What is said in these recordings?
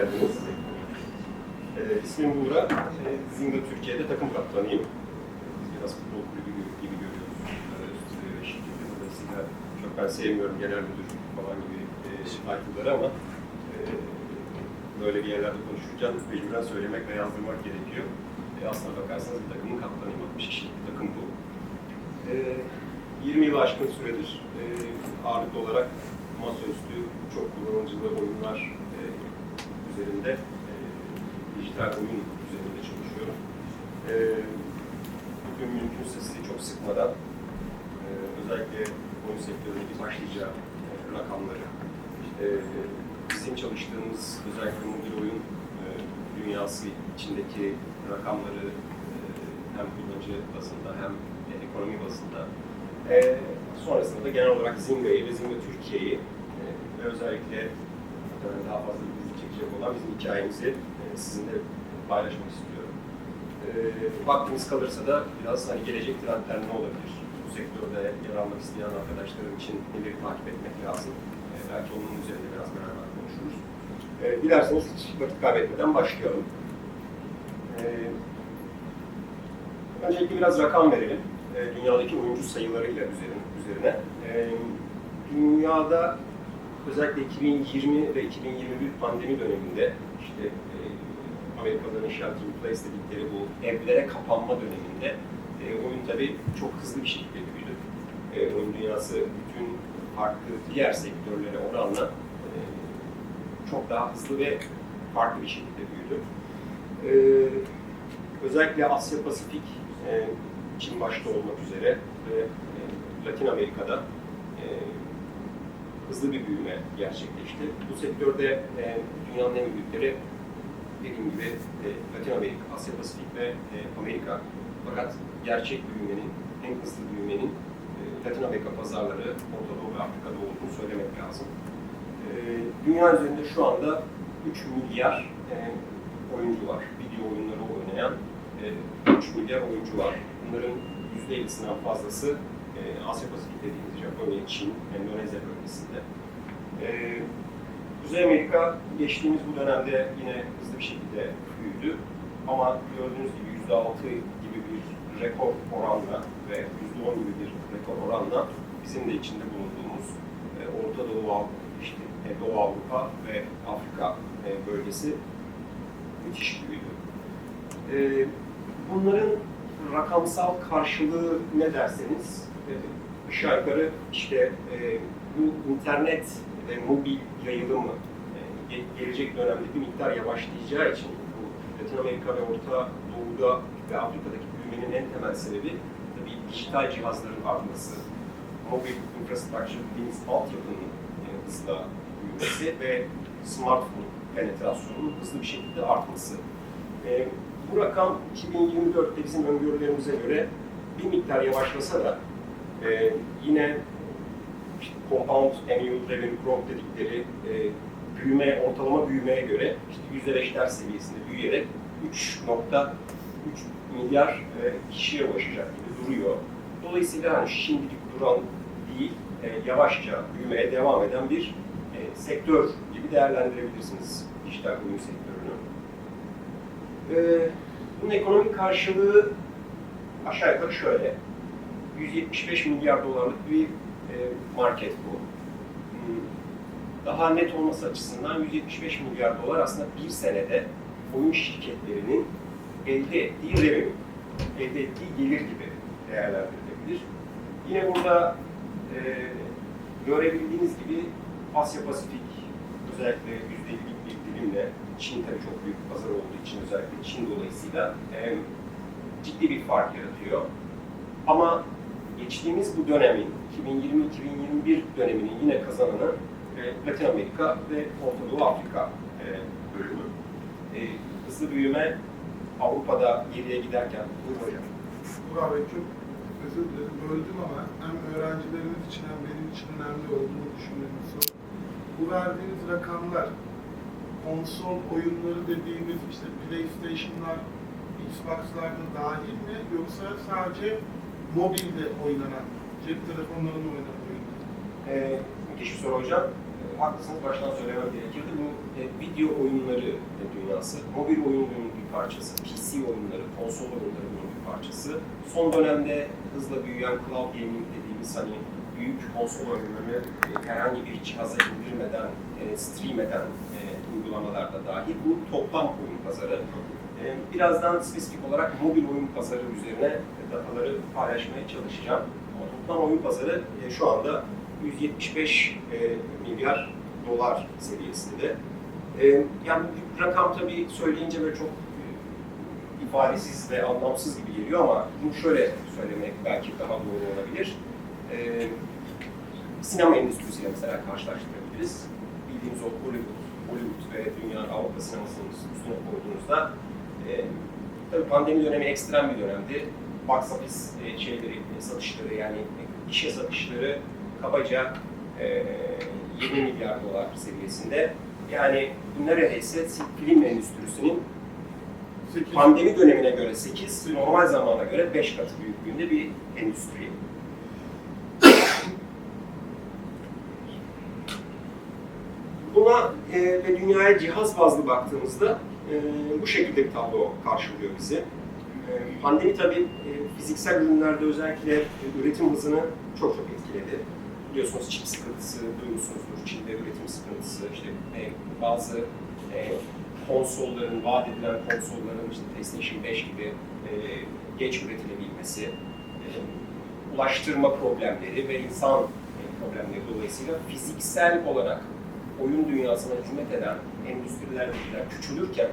geldiniz. Ee, ismim Buğra. Ee, Zynga Türkiye'de takım kaptanıyım. Biraz futbol kulübü gibi, görüyoruz. Ee, çok ben sevmiyorum genel müdür falan gibi e, title'ları ama e, böyle bir yerlerde konuşurken mecburen söylemek ve yazdırmak gerekiyor. E, aslına bakarsanız bir takımın kaptanıyım. 60 kişilik bir takım bu. E, 20 yıl aşkın süredir e, ağırlıklı olarak masaüstü çok kullanıcılı oyunlar üzerinde e, dijital oyun üzerinde çalışıyorum. E, bugün mümkünse sizi çok sıkmadan e, özellikle oyun sektöründeki başlıca e, rakamları, e, bizim çalıştığımız özellikle mobil oyun e, dünyası içindeki rakamları e, hem kullanıcı bazında hem e, ekonomi bazında e, sonrasında da genel olarak Zynga'yı ve Zynga Türkiye'yi e, ve özellikle daha fazla çekecek olan bizim hikayemizi e, sizinle paylaşmak istiyorum. E, vaktimiz kalırsa da biraz hani gelecek trendler ne olabilir? Bu sektörde yer almak isteyen arkadaşlarım için neleri takip etmek lazım? E, belki onun üzerinde biraz beraber konuşuruz. Dilerseniz hiç vakit kaybetmeden başlayalım. Öncelikle biraz rakam verelim. Dünyadaki oyuncu sayılarıyla üzerine. üzerine. Dünyada özellikle 2020 ve 2021 pandemi döneminde işte e, Amerikalıların shelter in place dedikleri bu evlere kapanma döneminde e, oyun tabii çok hızlı bir şekilde büyüdü. E, oyun dünyası bütün farklı diğer sektörlere oranla e, çok daha hızlı ve farklı bir şekilde büyüdü. E, özellikle Asya Pasifik, e, Çin başta olmak üzere ve e, Latin Amerika'da e, hızlı bir büyüme gerçekleşti. Bu sektörde e, dünyanın en büyükleri dediğim gibi e, Latin Amerika, Asya Pasifik ve e, Amerika. Fakat gerçek büyümenin, en hızlı büyümenin e, Latin Amerika pazarları, Orta Doğu ve Afrika'da olduğunu söylemek lazım. E, dünya üzerinde şu anda 3 milyar e, oyuncu var. Video oyunları oynayan e, 3 milyar oyuncu var. Bunların %50'sinden fazlası Asya Pasifik dediğimiz Japonya, Çin, Endonezya bölgesinde. E, Kuzey Amerika geçtiğimiz bu dönemde yine hızlı bir şekilde büyüdü. Ama gördüğünüz gibi %6 gibi bir rekor oranla ve %10 gibi bir rekor oranla bizim de içinde bulunduğumuz e, Orta Doğu, Avrupa, işte e, Doğu Avrupa ve Afrika e, bölgesi müthiş büyüdü. E, bunların rakamsal karşılığı ne derseniz aşağı yukarı işte e, bu internet ve mobil yayılımı e, ge- gelecek dönemde bir miktar yavaşlayacağı için bu Latin Amerika ve Orta Doğu'da ve Afrika'daki büyümenin en temel sebebi tabii dijital cihazların artması, mobil infrastructure dediğimiz altyapının e, hızla büyümesi ve smartphone penetrasyonunun hızlı bir şekilde artması. E, bu rakam 2024'te bizim öngörülerimize göre bir miktar yavaşlasa da e, yine işte compound annual revenue growth dedikleri e, büyüme, ortalama büyümeye göre işte yüzde beşler seviyesinde büyüyerek 3.3 milyar e, kişiye ulaşacak gibi duruyor. Dolayısıyla hani şimdilik duran değil, e, yavaşça büyümeye devam eden bir e, sektör gibi değerlendirebilirsiniz dijital oyun sektörünü. E, bunun ekonomik karşılığı aşağı yukarı şöyle. 175 milyar dolarlık bir e, market bu. Hmm, Daha net olması açısından 175 milyar dolar aslında bir senede oyun şirketlerinin elde ettiği revenue, elde ettiği gelir gibi değerlendirilebilir. Yine burada e, görebildiğiniz gibi Asya Pasifik özellikle %50'lik bir dilimle Çin tabii çok büyük bir pazar olduğu için özellikle Çin dolayısıyla e, ciddi bir fark yaratıyor. Ama geçtiğimiz bu dönemin, 2020-2021 döneminin yine kazananı e, Latin Amerika ve Orta Doğu Afrika e, bölümü. E, hızlı büyüme Avrupa'da geriye giderken, buyurun hocam. Burak Bey çok özür dilerim böldüm ama hem öğrencilerimiz için hem benim için önemli olduğunu düşündüğüm. Bu verdiğiniz rakamlar konsol oyunları dediğimiz işte PlayStation'lar, Xbox'larda dahil mi yoksa sadece mobilde oynanan, cep telefonlarında oynanan oyunlar? E, müthiş bir soru hocam. E, haklısınız baştan söylemem gerekirdi. Bu e, video oyunları dünyası, mobil oyunların bir parçası, PC oyunları, konsol oyunları bunun bir parçası. Son dönemde hızla büyüyen cloud gaming dediğimiz hani büyük konsol oyunları e, herhangi bir cihaza indirmeden, e, stream eden e, uygulamalar da dahil bu toplam oyun pazarı. E, birazdan spesifik olarak mobil oyun pazarı üzerine dataları paylaşmaya çalışacağım. Ama toplam oyun pazarı e, şu anda 175 e, milyar dolar seviyesinde. E, yani bu rakam tabii söyleyince böyle çok ifadesiz ve anlamsız gibi geliyor ama bunu şöyle söylemek belki daha doğru olabilir. Sinema endüstrisiyle mesela karşılaştırabiliriz. Bildiğimiz o Hollywood, Hollywood ve dünya Avrupa sinemasının üstüne koyduğunuzda e, tabii pandemi dönemi ekstrem bir dönemdi. Box office e, şeyleri, e, satışları yani gişe satışları kabaca e, 20 milyar dolar seviyesinde. Yani neredeyse film endüstrisinin Sekiz- pandemi dönemine göre 8, normal zamana göre 5 katı büyüklüğünde bir endüstri. Buna e, ve dünyaya cihaz bazlı baktığımızda bu şekilde bir tablo karşılıyor bizi. E, pandemi tabii e, fiziksel ürünlerde özellikle e, üretim hızını çok çok etkiledi. Biliyorsunuz çip sıkıntısı duymuşsunuzdur. Çin'de üretim sıkıntısı, işte e, bazı konsolların, vaat edilen konsolların işte PlayStation 5 gibi geç üretilebilmesi, ulaştırma problemleri ve insan problemleri dolayısıyla fiziksel olarak oyun dünyasına hizmet eden endüstriler birlikler küçülürken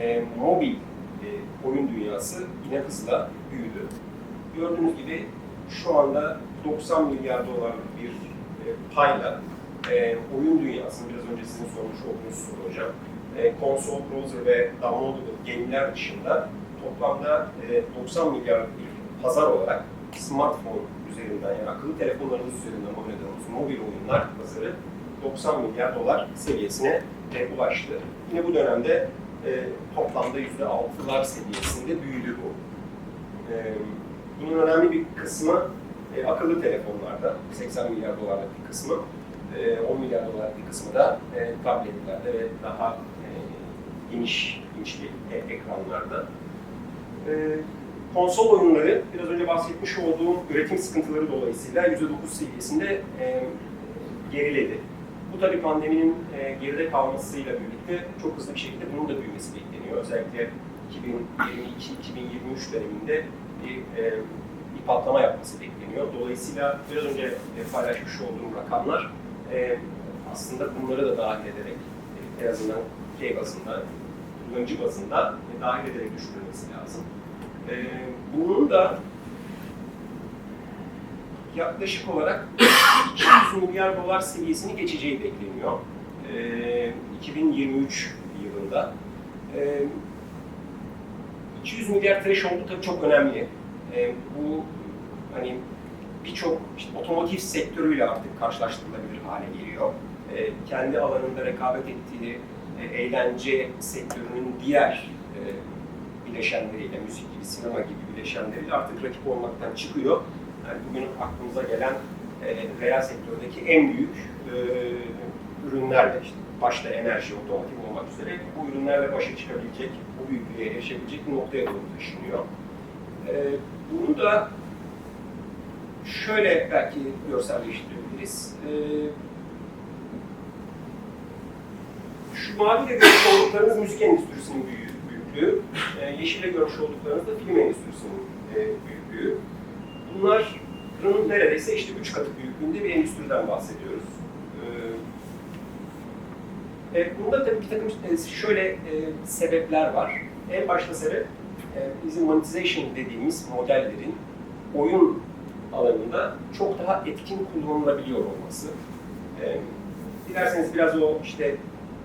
e, mobil e, oyun dünyası yine hızla büyüdü. Gördüğünüz gibi şu anda 90 milyar dolarlık bir e, payla e, oyun dünyasını biraz önce sizin sormuş olduğunuz soru hocam e, konsol, browser ve downloadable game'ler dışında toplamda e, 90 milyarlık bir pazar olarak smartphone üzerinden yani akıllı telefonlarımız üzerinden oynadığımız mobil oyunlar pazarı 90 milyar dolar seviyesine e, ulaştı. Yine bu dönemde e, toplamda %6'lar seviyesinde büyüdü bu. E, bunun önemli bir kısmı e, akıllı telefonlarda, 80 milyar dolarlık bir kısmı, e, 10 milyar dolarlık bir kısmı da e, tabletlerde ve daha e, geniş genişli e, ekranlarda. E, konsol oyunları, biraz önce bahsetmiş olduğum üretim sıkıntıları dolayısıyla %9 seviyesinde e, geriledi. Bu tabii pandeminin e, geride kalmasıyla birlikte çok hızlı bir şekilde bunun da büyümesi bekleniyor. Özellikle 2022-2023 döneminde bir, e, bir patlama yapması bekleniyor. Dolayısıyla biraz önce e, paylaşmış olduğum rakamlar e, aslında bunları da dahil ederek e, en azından şey bazında, kullanıcı bazında e, dahil ederek düşünülmesi lazım. E, bunun da yaklaşık olarak 200 milyar dolar seviyesini geçeceği bekleniyor. E, 2023 yılında. E, 200 milyar thresholdu tabii çok önemli. E, bu hani birçok işte otomotiv sektörüyle artık karşılaştırılabilir hale geliyor. E, kendi alanında rekabet ettiği e, eğlence sektörünün diğer e, bileşenleriyle, müzik gibi, sinema gibi bileşenleriyle artık rakip olmaktan çıkıyor. Yani bugün aklımıza gelen e, reel sektördeki en büyük e, ürünlerle, işte başta enerji, otomotiv olmak üzere bu ürünlerle başa çıkabilecek, bu büyüklüğe erişebilecek bir noktaya doğru taşınıyor. E, bunu da şöyle belki görselleştirebiliriz. E, şu maviyle görmüş olduklarınız müzik endüstrisinin büyüklüğü, e, yeşille görmüş olduklarınız da film endüstrisinin e, büyüklüğü. Bunların neredeyse işte üç katı büyüklüğünde bir endüstriden bahsediyoruz. Ee, e, bunda tabii bir takım e, şöyle e, sebepler var. En başta sebep e, bizim monetization dediğimiz modellerin oyun alanında çok daha etkin kullanılabiliyor olması. E, dilerseniz biraz o işte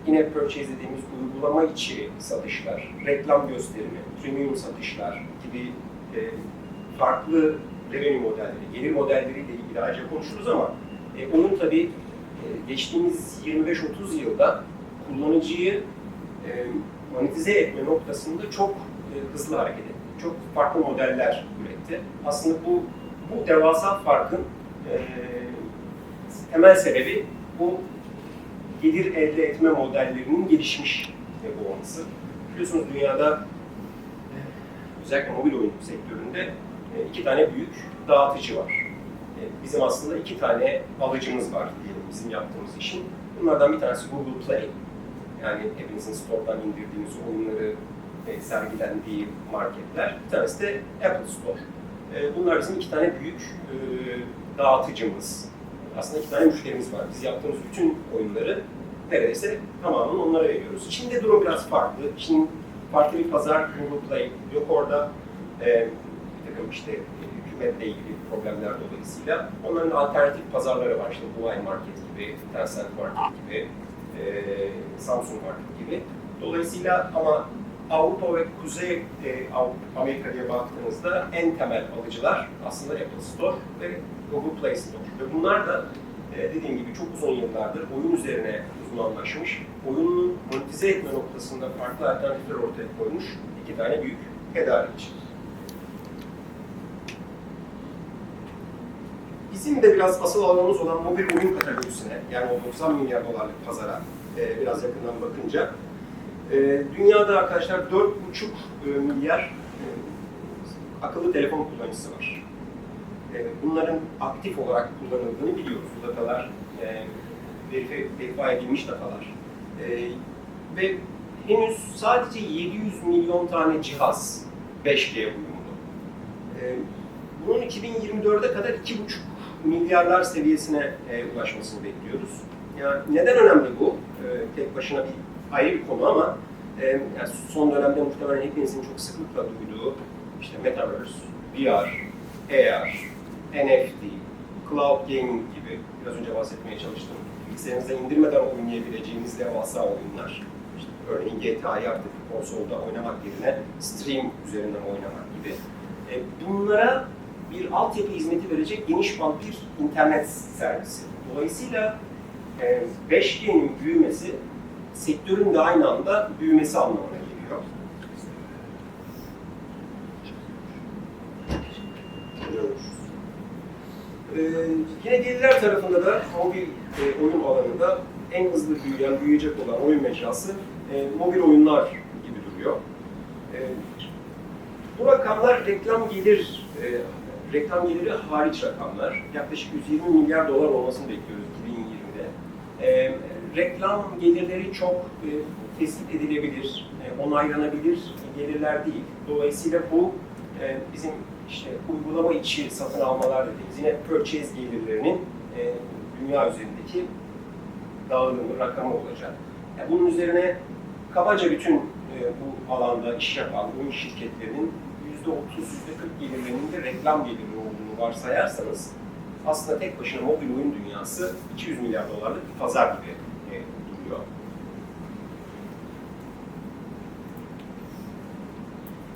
yine purchase dediğimiz uygulama içi satışlar, reklam gösterimi, premium satışlar gibi e, farklı revenue modelleri, gelir modelleriyle ilgili ayrıca konuşuruz ama e, onun tabii e, geçtiğimiz 25-30 yılda kullanıcıyı e, monetize etme noktasında çok e, hızlı hareket etti. Çok farklı modeller üretti. Aslında bu bu devasa farkın e, temel sebebi bu gelir elde etme modellerinin gelişmiş e, olması. Biliyorsunuz dünyada e, özellikle mobil oyun sektöründe iki tane büyük dağıtıcı var. E, Bizim aslında iki tane alıcımız var diyelim bizim yaptığımız işin. Bunlardan bir tanesi Google Play. Yani hepinizin store'dan indirdiğiniz oyunları e, sergilendiği marketler. Bir tanesi de Apple Store. E, Bunlar bizim iki tane büyük e, dağıtıcımız. Aslında iki tane müşterimiz var. Biz yaptığımız bütün oyunları neredeyse tamamını onlara veriyoruz. Çin'de durum biraz farklı. Çin farklı bir pazar, Google Play yok orada. İşte e, hükümetle ilgili problemler dolayısıyla. Onların alternatif pazarları var. İşte Huawei Market gibi, Tencent Market gibi, e, Samsung Market gibi. Dolayısıyla ama Avrupa ve Kuzey e, Amerika diye baktığınızda en temel alıcılar aslında Apple Store ve Google Play Store. Ve bunlar da e, dediğim gibi çok uzun yıllardır oyun üzerine uzmanlaşmış, oyununu monetize etme noktasında farklı alternatifler ortaya koymuş iki tane büyük tedarikçi. Bizim de biraz asıl alanımız olan mobil oyun kategorisine, yani o 90 milyar dolarlık pazara e, biraz yakından bakınca, e, dünyada arkadaşlar 4,5 e, milyar e, akıllı telefon kullanıcısı var. E, bunların aktif olarak kullanıldığını biliyoruz. Bu datalar e, verifa edilmiş datalar. E, ve henüz sadece 700 milyon tane cihaz 5G uyumlu. E, bunun 2024'e kadar 2,5 milyarlar seviyesine e, ulaşmasını bekliyoruz. Yani neden önemli bu? E, tek başına bir ayrı bir konu ama e, yani son dönemde muhtemelen hepinizin çok sıklıkla duyduğu işte Metaverse, VR, AR, NFT, Cloud Gaming gibi biraz önce bahsetmeye çalıştım. Bilgisayarınıza indirmeden oynayabileceğiniz devasa oyunlar. İşte örneğin GTA'yı artık konsolda oynamak yerine stream üzerinden oynamak gibi. E, bunlara bir altyapı hizmeti verecek geniş bant bir internet servisi. Dolayısıyla e, 5G'nin büyümesi sektörün de aynı anda büyümesi anlamına geliyor. Ee, yine gelirler tarafında da mobil e, oyun alanında en hızlı büyüyen, büyüyecek olan oyun mecrası e, mobil oyunlar gibi duruyor. E, bu rakamlar reklam gelir, e, reklam geliri hariç rakamlar. Yaklaşık 120 milyar dolar olmasını bekliyoruz 2020'de. E, reklam gelirleri çok e, tespit edilebilir, e, onaylanabilir gelirler değil. Dolayısıyla bu e, bizim işte uygulama içi satın almalar dediğimiz yine purchase gelirlerinin e, dünya üzerindeki dağılımı, rakamı olacak. Yani bunun üzerine kabaca bütün e, bu alanda iş yapan oyun şirketlerinin %30, %40 gelirlerinin de reklam geliri olduğunu varsayarsanız aslında tek başına mobil oyun dünyası 200 milyar dolarlık bir pazar gibi e, duruyor.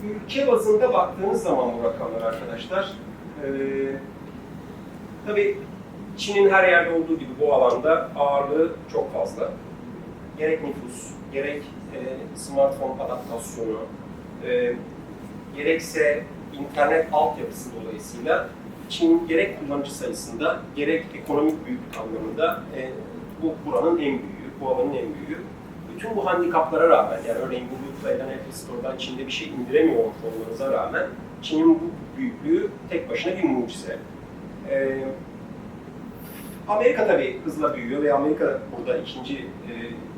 Ülke bazında baktığınız zaman bu rakamlar arkadaşlar, e, tabii Çin'in her yerde olduğu gibi bu alanda ağırlığı çok fazla. Gerek nüfus, gerek e, smartphone adaptasyonu, e, gerekse internet altyapısı dolayısıyla Çin gerek kullanıcı sayısında, gerek ekonomik büyüklük anlamında e, bu buranın en büyüğü, bu alanın en büyüğü. Bütün bu handikaplara rağmen, yani örneğin Google Play'den, Apple Store'dan Çin'de bir şey indiremiyor olmanıza rağmen Çin'in bu büyüklüğü tek başına bir mucize. E, Amerika tabii hızla büyüyor ve Amerika burada ikinci e,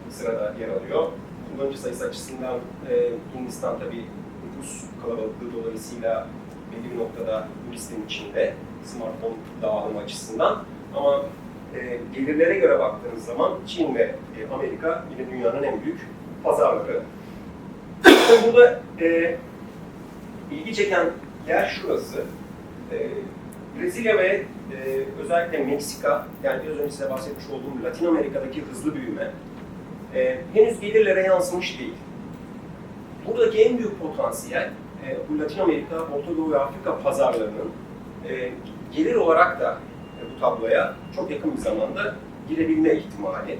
sırada yer alıyor. Kullanıcı sayısı açısından e, Hindistan tabii nüfus kalabalıklığı dolayısıyla belli bir noktada bu listenin içinde smartphone dağılımı açısından. Ama e, gelirlere göre baktığınız zaman Çin ve e, Amerika yine dünyanın en büyük pazarları. Burada e, ilgi çeken yer şurası. E, Brezilya ve e, özellikle Meksika, yani biraz önce size bahsetmiş olduğum Latin Amerika'daki hızlı büyüme e, henüz gelirlere yansımış değil. Buradaki en büyük potansiyel e, bu Latin Amerika, Orta Doğu ve Afrika pazarlarının e, gelir olarak da e, bu tabloya çok yakın bir zamanda girebilme ihtimali.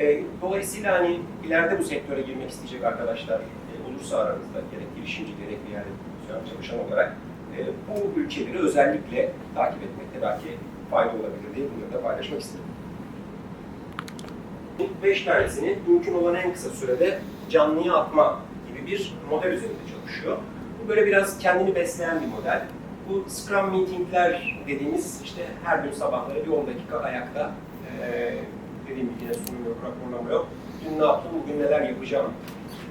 E, dolayısıyla hani ileride bu sektöre girmek isteyecek arkadaşlar e, olursa aranızda gerek girişimci gerek bir yerde çalışan- çalışan olarak e, bu ülkeleri özellikle takip etmekte belki fayda olabilir diye bunları da paylaşmak istedim. Beş tanesini mümkün olan en kısa sürede canlıya atma bir model üzerinde çalışıyor. Bu böyle biraz kendini besleyen bir model. Bu Scrum Meeting'ler dediğimiz işte her gün sabahları bir 10 dakika ayakta ee, dediğim gibi yine sunum yok, raporlama yok. Dün ne yaptım, bugün neler yapacağım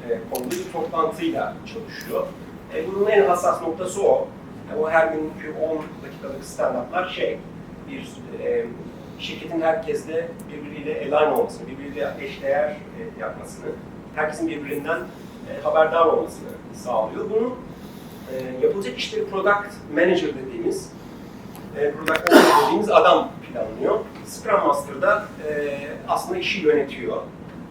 e, konulu bir toplantıyla çalışıyor. E, bunun en hassas noktası o. Yani o her günkü 10 dakikalık stand-up'lar şey, bir e, şirketin herkesle birbiriyle align olmasını, birbiriyle eşdeğer e, yapmasını, herkesin birbirinden haberdar olmasını sağlıyor. Bunun e, yapılacak işleri product manager dediğimiz, e, product owner dediğimiz adam planlıyor. Scrum Master'da e, aslında işi yönetiyor.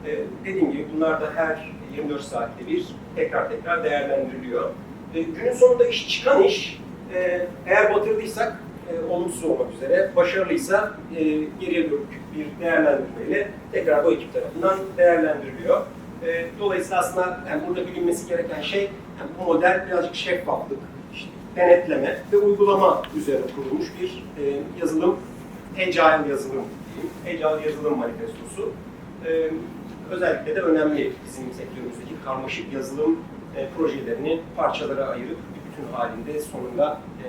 E, dediğim gibi bunlar da her 24 saatte bir tekrar tekrar değerlendiriliyor. E, günün sonunda iş çıkan iş, e, eğer batırdıysak e, olumsuz olmak üzere, başarılıysa e, geriye dönük bir değerlendirmeyle tekrar o ekip tarafından değerlendiriliyor. E, dolayısıyla aslında yani burada bilinmesi gereken şey, yani bu model birazcık şeffaflık, işte denetleme ve uygulama üzerine kurulmuş bir e, yazılım, agile yazılım agile yazılım manifestosu. E, özellikle de önemli bizim sektörümüzdeki karmaşık yazılım e, projelerini parçalara ayırıp bir bütün halinde sonunda e,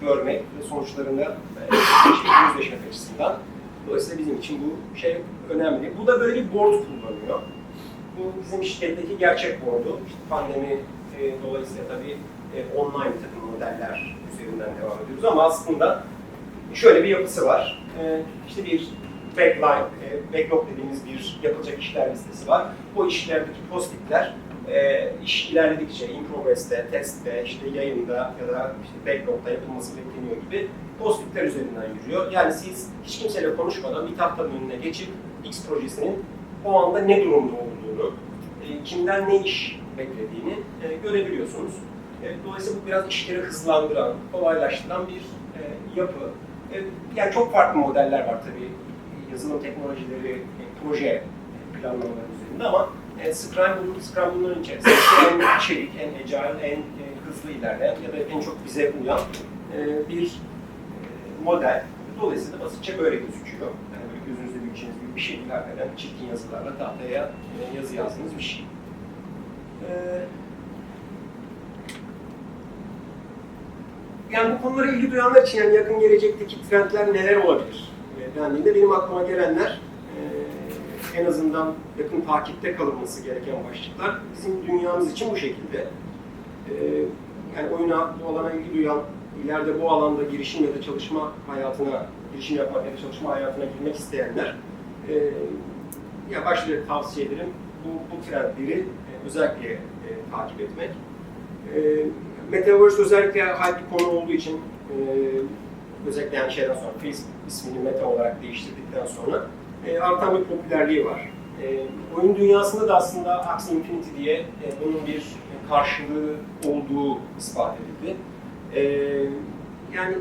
görmek ve sonuçlarını e, yüzleşmek açısından. Dolayısıyla bizim için bu şey önemli. Bu da böyle bir board kullanıyor. Bu bizim şirketteki gerçek board'u. İşte pandemi e, dolayısıyla tabii e, online takım modeller üzerinden devam ediyoruz ama aslında şöyle bir yapısı var. E, işte bir backline, e, backlog dediğimiz bir yapılacak işler listesi var. O işlerdeki post-itler e, iş ilerledikçe, in progress'te, testte, işte yayında ya da işte backlog'da yapılması bekleniyor gibi post-itler üzerinden yürüyor. Yani siz hiç kimseyle konuşmadan bir tahtanın önüne geçip X projesinin o anda ne durumda olduğunu, e, kimden ne iş beklediğini e, görebiliyorsunuz. E, dolayısıyla bu biraz işleri hızlandıran, kolaylaştıran bir yapı. Yani çok farklı modeller var tabii yazılım teknolojileri, proje planlamaları üzerinde ama e, Scrum, Scrum bunların içerisinde en içerik, en agile, en hızlı ilerleyen ya da en çok bize uyan bir model. Dolayısıyla basitçe böyle gözüküyor. Yani böyle gözünüzde büyüyeceğiniz gibi bir şey ilerleden çirkin yazılarla tahtaya e, yazı yazdığınız bir şey. E, yani bu konulara ilgi duyanlar için yani yakın gelecekteki trendler neler olabilir? Dendiğinde benim aklıma gelenler e, en azından yakın takipte kalınması gereken başlıklar bizim dünyamız için bu şekilde. E, yani oyuna, bu alana ilgi duyan, ileride bu alanda girişim ya da çalışma hayatına, girişim yapmak ya da çalışma hayatına girmek isteyenler e, ya başta tavsiye ederim bu, bu trendleri e, özellikle e, takip etmek. E, Metaverse özellikle hype konu olduğu için e, özellikle yani şeyden sonra Facebook ismini Meta olarak değiştirdikten sonra e, artan bir popülerliği var. E, oyun dünyasında da aslında Axie Infinity diye e, bunun bir karşılığı olduğu ispat edildi. E, yani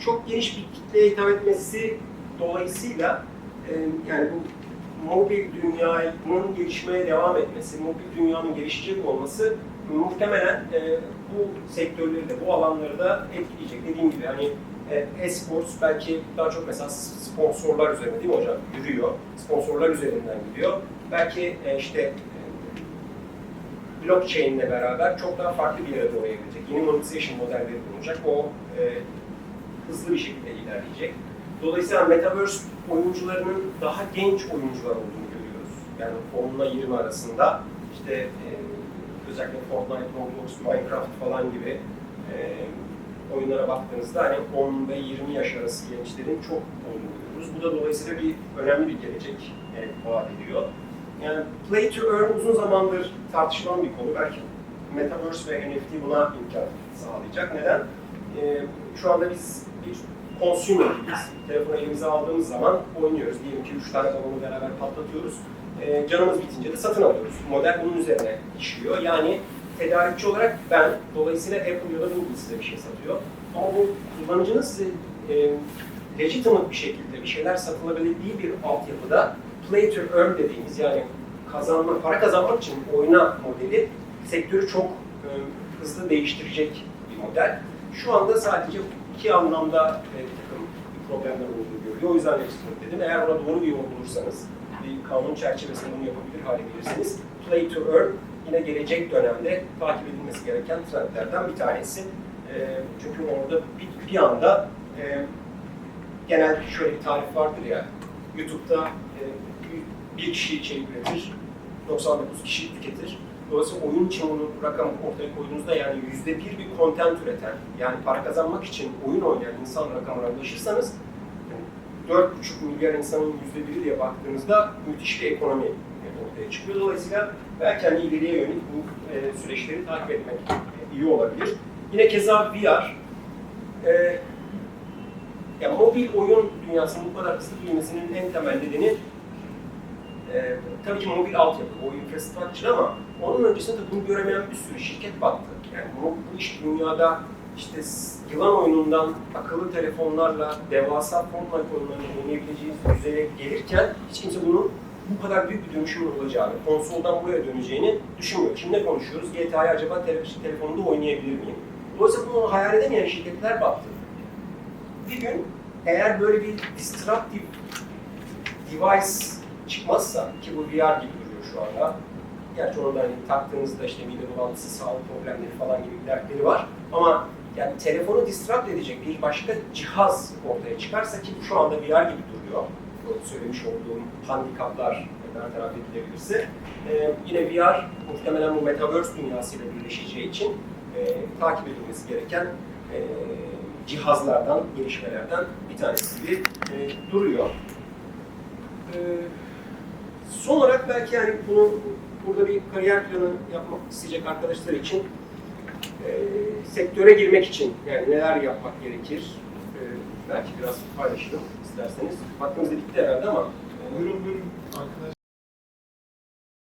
çok geniş bir kitleye hitap etmesi dolayısıyla e, yani bu mobil dünyanın gelişmeye devam etmesi, mobil dünyanın gelişecek olması muhtemelen e, bu sektörleri de, bu alanları da etkileyecek. Dediğim gibi hani e-sports belki daha çok mesela sponsorlar üzerine değil mi hocam? Yürüyor. Sponsorlar üzerinden gidiyor. Belki e, işte blockchain ile beraber çok daha farklı bir yere doğru evrilecek. Yeni monetization modelleri bulunacak. O e, hızlı bir şekilde ilerleyecek. Dolayısıyla Metaverse oyuncularının daha genç oyuncular olduğunu görüyoruz. Yani 10 ile 20 arasında işte e, özellikle Fortnite, Roblox, Minecraft falan gibi e, oyunlara baktığınızda hani 10 ve 20 yaş arası gençlerin çok olduğunu görüyoruz. Bu da dolayısıyla bir önemli bir gelecek e, vaat ediyor. Yani play to earn uzun zamandır tartışılan bir konu. Belki Metaverse ve NFT buna imkan sağlayacak. Neden? E, şu anda biz bir consumer gibiyiz. Telefonu elimize aldığımız zaman oynuyoruz. Diyelim ki 3 tane balonu beraber patlatıyoruz. E, canımız bitince de satın alıyoruz. Model bunun üzerine işliyor. Yani tedarikçi olarak ben, dolayısıyla Apple ya da Google size bir şey satıyor. Ama bu kullanıcının size e, legitimate bir şekilde bir şeyler satılabildiği bir altyapıda play to earn dediğimiz yani kazanma, para kazanmak için oyna modeli sektörü çok e, hızlı değiştirecek bir model. Şu anda sadece iki anlamda e, bir takım problemler olduğu görülüyor. O yüzden export dedim. Eğer ona doğru bir yol bulursanız, bir kanun çerçevesinde bunu yapabilir hale gelirseniz, play to earn yine gelecek dönemde takip edilmesi gereken trendlerden bir tanesi. E, çünkü orada bir, bir anda e, genel şöyle bir tarif vardır ya, YouTube'da bir kişi içerik üretir, 99 kişi tüketir. Dolayısıyla oyun çamurunu rakam ortaya koyduğunuzda yani yüzde bir bir content üreten, yani para kazanmak için oyun oynayan insan rakamına ulaşırsanız yani 4,5 milyar insanın yüzde biri diye baktığınızda müthiş bir ekonomi ortaya çıkıyor. Dolayısıyla belki hani ileriye yönelik bu e, süreçleri takip etmek e, iyi olabilir. Yine keza VR, e, ya mobil oyun dünyasının bu kadar hızlı büyümesinin en temel nedeni e, tabii ki mobil altyapı, o infrastructure ama onun öncesinde de bunu göremeyen bir sürü şirket battı. Yani bu, iş dünyada işte yılan oyunundan akıllı telefonlarla devasa Fortnite oyunlarını oynayabileceğiniz düzeye gelirken hiç kimse bunun bu kadar büyük bir dönüşümün olacağını, konsoldan buraya döneceğini düşünmüyor. Şimdi ne konuşuyoruz? GTA'yı acaba tele- telefonunda oynayabilir miyim? Dolayısıyla bunu hayal edemeyen şirketler battı. Bir gün eğer böyle bir disruptive device çıkmazsa ki bu VR gibi duruyor şu anda. Gerçi onu da hani taktığınızda işte mide bulantısı, sağlık problemleri falan gibi dertleri var. Ama yani telefonu disrupt edecek bir başka cihaz ortaya çıkarsa ki bu şu anda VR gibi duruyor. Bu söylemiş olduğum handikaplar bertaraf edilebilirse. Ee, yine VR muhtemelen bu Metaverse dünyasıyla birleşeceği için e, takip edilmesi gereken e, cihazlardan, gelişmelerden bir tanesi gibi e, duruyor. Ee, son olarak belki yani bunu burada bir kariyer planı yapmak isteyecek arkadaşlar için e, sektöre girmek için yani neler yapmak gerekir e, belki biraz paylaşalım isterseniz. Vaktimiz de bitti herhalde ama Buyurun buyurun arkadaşlar.